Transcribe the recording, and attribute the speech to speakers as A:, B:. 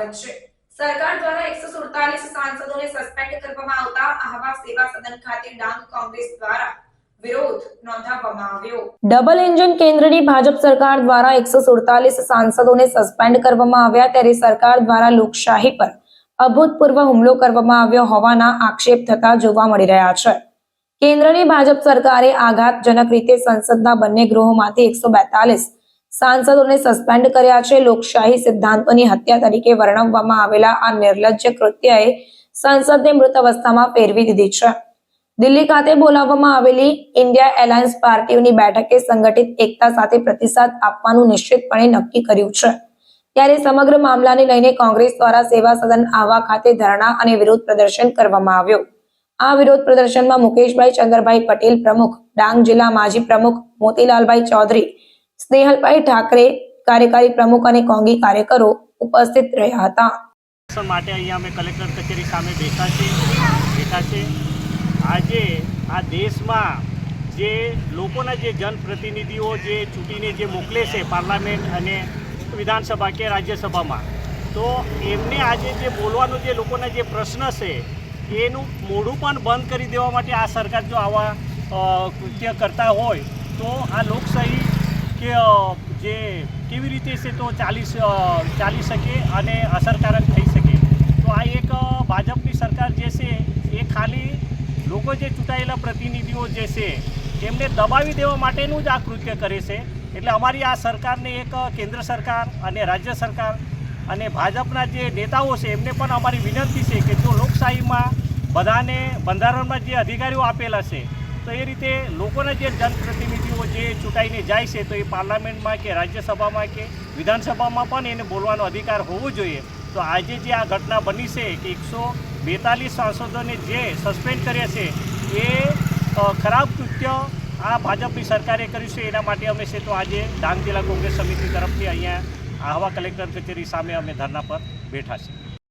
A: સ્વાગત છે. સરકાર દ્વારા એકસો સુડતાલીસ સાંસદોને સસ્પેન્ડ કરવામાં આવતા આહવા સેવા સદન ખાતે ડાંગ કોંગ્રેસ દ્વારા ડબલ એન્જિન કેન્દ્રની ભાજપ સરકાર દ્વારા એકસો સુડતાલીસ સાંસદોને સસ્પેન્ડ કરવામાં આવ્યા ત્યારે સરકાર દ્વારા લોકશાહી પર અભૂતપૂર્વ હુમલો કરવામાં આવ્યો હોવાના આક્ષેપ થતા જોવા મળી રહ્યા છે. કેન્દ્રની ભાજપ સરકારે આઘાતજનક રીતે સંસદના બંને ગૃહોમાંથી એકસો બેતાલીસ સાંસદોને સસ્પેન્ડ કર્યા છે. લોકશાહી સિદ્ધાંતોની હત્યા તરીકે વર્ણવવામાં આવેલા આ નિર્લજ્જ કૃત્યએ સંસદને મૃત અવસ્થામાં ફેરવી દીધી છે. દિલ્હી ખાતે બોલાવવામાં આવેલી ઇન્ડિયા એલાયન્સ પાર્ટીઓની બેઠકે સંગઠિત એકતા સાથે પ્રતિસાદ આપવાનું નિશ્ચિતપણે નક્કી કર્યું છે. ત્યારે સમગ્ર મામલાને લઈને કોંગ્રેસ દ્વારા સેવા સદન આવા ખાતે ધરણા અને વિરોધ પ્રદર્શન કરવામાં આવ્યો. આ વિરોધ પ્રદર્શનમાં મુકેશભાઈ ચંદ્રભાઈ પટેલ પ્રમુખ, ડાંગ જિલ્લા માજી પ્રમુખ મોતીલાલભાઈ ચૌધરી સ્નેહલભાઈ ઠાકરે કાર્યકારી પ્રમુખ અને કોંગી કાર્યકરો ઉપસ્થિત રહ્યા હતા.
B: માટે અહીંયા અમે કલેક્ટર કચેરી સામે બેઠા છે બેઠા છે. આજે આ દેશમાં જે લોકોના જે જનપ્રતિનિધિઓ જે ચૂંટીને જે મોકલે છે પાર્લામેન્ટ અને વિધાનસભા કે રાજ્યસભામાં, તો એમને આજે જે બોલવાનો જે લોકોના જે પ્રશ્ન છે, એનું મોઢું પણ બંધ કરી દેવા માટે આ સરકાર જો આવા કૃત્ય કરતા હોય, તો આ લોકશાહી કે જે કેવી રીતે છે તો ચાલી ચાલી શકે અને અસરકારક થઈ શકે. તો આ એક ભાજપની સરકાર જે છે એ ખાલી લોકો જે ચૂંટાયેલા પ્રતિનિધિઓ જે છે એમને દબાવી દેવા માટેનું જ આ કૃત્ય કરે છે. એટલે અમારી આ સરકારને એક કેન્દ્ર સરકાર અને રાજ્ય સરકાર અને ભાજપના જે નેતાઓ છે એમને પણ અમારી વિનંતી છે કે જો લોકશાહીમાં બધાને બંધારણમાં જે અધિકારીઓ આપેલા છે, તો એ રીતે લોકોના જે જનપ્રતિનિધિઓ જે ચૂંટાઈને જાય છે તો એ પાર્લામેન્ટમાં કે રાજ્યસભામાં કે વિધાનસભામાં પણ એને બોલવાનો અધિકાર હોવો જોઈએ. તો આજે જે આ ઘટના બની છે કે એકસો બેતાલીસ સાંસદોને જે સસ્પેન્ડ કર્યા છે, એ ખરાબ કૃત્ય આ ભાજપની સરકારે કર્યું છે. એના માટે અમે છે તો આજે ડાંગ જિલ્લા કોંગ્રેસ સમિતિ તરફથી અહીંયા આહવા કલેક્ટર કચેરી સામે અમે ધરના પર બેઠા છીએ.